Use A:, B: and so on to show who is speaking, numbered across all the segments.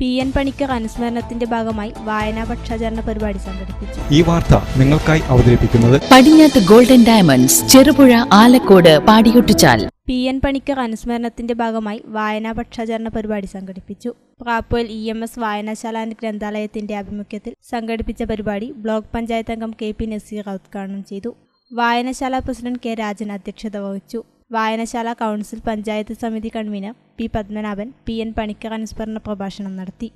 A: P N Panicker അനുസ്മരണത്തിന്റെ ഭാഗമായി വായനാ പക്ഷാചരണ പരിപാടി സംഘടിപ്പിച്ചു.
B: ഈ വാർത്ത നിങ്ങൾക്കായി അവതരിപ്പിക്കുന്നത്
C: Padinjath golden diamonds Cherupuzha Alakode Padiyottichal.
A: P N Panicker അനുസ്മരണത്തിന്റെ ഭാഗമായി വായനാ പക്ഷാചരണ പരിപാടി സംഘടിപ്പിച്ചു. പ്രാപ്പോയിൽ ഇ എം എസ് വായനശാല ആൻഡ് ഗ്രന്ഥാലയത്തിന്റെ ആഭിമുഖ്യത്തിൽ സംഘടിപ്പിച്ച പരിപാടി ബ്ലോക്ക് പഞ്ചായത്ത് അംഗം കെ പി നസീർ ഉദ്ഘാടനം ചെയ്തു. വായനശാല പ്രസിഡന്റ് കെ രാജൻ അധ്യക്ഷത വഹിച്ചു. വായനശാല കൗൺസിൽ പഞ്ചായത്ത് സമിതി convener P Padmanabhan P N Panicker അനുസ്മരണ പ്രഭാഷണം നടത്തി.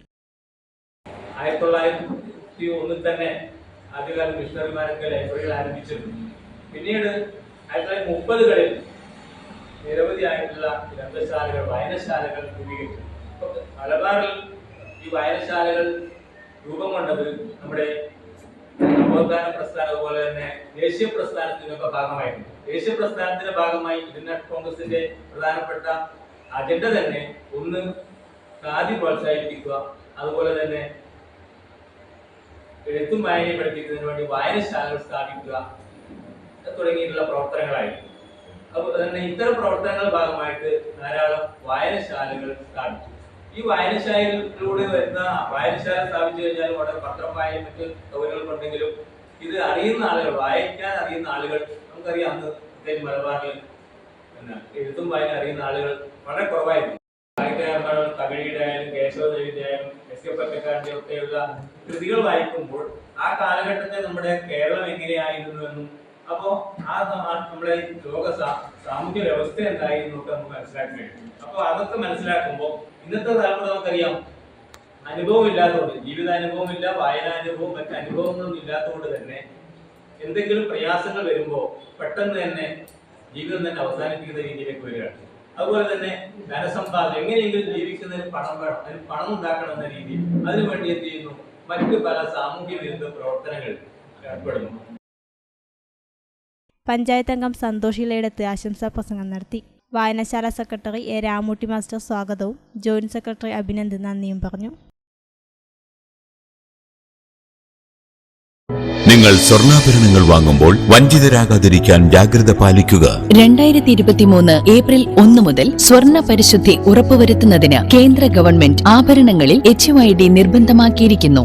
D: ആയിരത്തി തൊള്ളായിരത്തി ഒന്നിൽ തന്നെ ആദ്യകാല മിഷണറിമാരൊക്കെ ലൈബ്രറികൾ ആരംഭിച്ചിരുന്നു. പിന്നീട് ആയിരത്തി തൊള്ളായിരത്തി മുപ്പതുകളിൽ നിരവധിയായിട്ടുള്ള ഗ്രന്ഥശാലകൾ വായനശാലകൾ രൂപീകരിച്ചു. മലബാറിൽ ഈ വായനശാലകൾ രൂപം കൊണ്ടത് നമ്മുടെ നവോത്ഥാന പ്രസ്ഥാനം അതുപോലെ തന്നെ ദേശീയ പ്രസ്ഥാനത്തിനൊക്കെ ഭാഗമായിരുന്നു. ദേശീയ പ്രസ്ഥാനത്തിന്റെ ഭാഗമായി ഇന്ത്യൻ കോൺഗ്രസിന്റെ പ്രധാനപ്പെട്ട അജണ്ട തന്നെ ഒന്ന് ഖാദി പ്രോത്സാഹിപ്പിക്കുക അതുപോലെ തന്നെ എഴുത്തും വായനയും പഠിപ്പിക്കുന്നതിന് വേണ്ടി വായനശാലകൾ സ്ഥാപിക്കുക തുടങ്ങിയിട്ടുള്ള പ്രവർത്തനങ്ങളായിരുന്നു. അതുപോലെ തന്നെ ഇത്തരം പ്രവർത്തനങ്ങളുടെ ഭാഗമായിട്ട് ധാരാളം വായനശാലകൾ സ്ഥാപിച്ചു. ഈ വായനശാലയിലൂടെ വരുന്ന വായനശാല സ്ഥാപിച്ചു കഴിഞ്ഞാൽ അവിടെ പത്രം വായന മറ്റ് സൗകര്യങ്ങളുണ്ടെങ്കിലും ഇത് അറിയുന്ന ആളുകൾ വായിക്കാൻ അറിയുന്ന ആളുകൾ നമുക്കറിയാം അന്ന് മലബാറിൽ എഴുത്തും വായന അറിയുന്ന ആളുകൾ വളരെ കുറവായിരുന്നു. സാഹിത്യകാരന്മാർ തകഴിയുടെ ആയാലും കേശവദേവിന്റെ ആയാലും എസ് കെ പറ്റക്കാരന്റെ ഒക്കെയുള്ള കൃതികൾ വായിക്കുമ്പോൾ ആ കാലഘട്ടത്തെ നമ്മുടെ കേരളം എങ്ങനെയായിരുന്നു എന്നും അപ്പോ ആ ഈ ലോക സാമൂഹ്യ വ്യവസ്ഥ എന്തായി എന്നൊക്കെ നമുക്ക് മനസ്സിലാക്കാൻ കഴിയും. അപ്പൊ അതൊക്കെ മനസ്സിലാക്കുമ്പോൾ ഇന്നത്തെ തലമുറ നമുക്കറിയാം. അനുഭവം ഇല്ലാത്തതുകൊണ്ട് ജീവിതാനുഭവം ഇല്ല വായനാനുഭവം മറ്റ് അനുഭവങ്ങളൊന്നും ഇല്ലാത്തതുകൊണ്ട് തന്നെ എന്തെങ്കിലും പ്രയാസങ്ങൾ വരുമ്പോൾ പെട്ടെന്ന് തന്നെ ജീവിതം തന്നെ അവസാനിപ്പിക്കുന്ന രീതിയിലേക്ക് വരികയാണ്. അതുപോലെ തന്നെ ധനസമ്പാദനം എങ്ങനെയെങ്കിലും ജീവിക്കുന്നതിന് പണം വേണം അതിന് പണം ഉണ്ടാക്കണം എന്ന രീതിയിൽ അതിനുവേണ്ടി എന്ത് ചെയ്യുന്നു? മറ്റ് പല സാമൂഹ്യ വിരുദ്ധ പ്രവർത്തനങ്ങൾ ഏർപ്പെടുന്നു.
A: പഞ്ചായത്ത് അംഗം സന്തോഷ് ഇലയിടത്ത് ആശംസാ പ്രസംഗം നടത്തി. വായനശാല സെക്രട്ടറി എ രാമൂട്ടി മാസ്റ്റർ സ്വാഗതവും. ജോയിന്റ് സെക്രട്ടറി അഭിനന്ദ് നന്ദിയും പറഞ്ഞു.
E: നിങ്ങൾ സ്വർണാഭരണങ്ങൾ വാങ്ങുമ്പോൾ വഞ്ചിതരാകാതിരിക്കാൻ ജാഗ്രത പാലിക്കുക.
C: രണ്ടായിരത്തി ഇരുപത്തിമൂന്ന് ഏപ്രിൽ ഒന്ന് മുതൽ സ്വർണ പരിശുദ്ധി ഉറപ്പുവരുത്തുന്നതിന് കേന്ദ്ര ഗവൺമെന്റ് ആഭരണങ്ങളിൽ എച്ച് നിർബന്ധമാക്കിയിരിക്കുന്നു.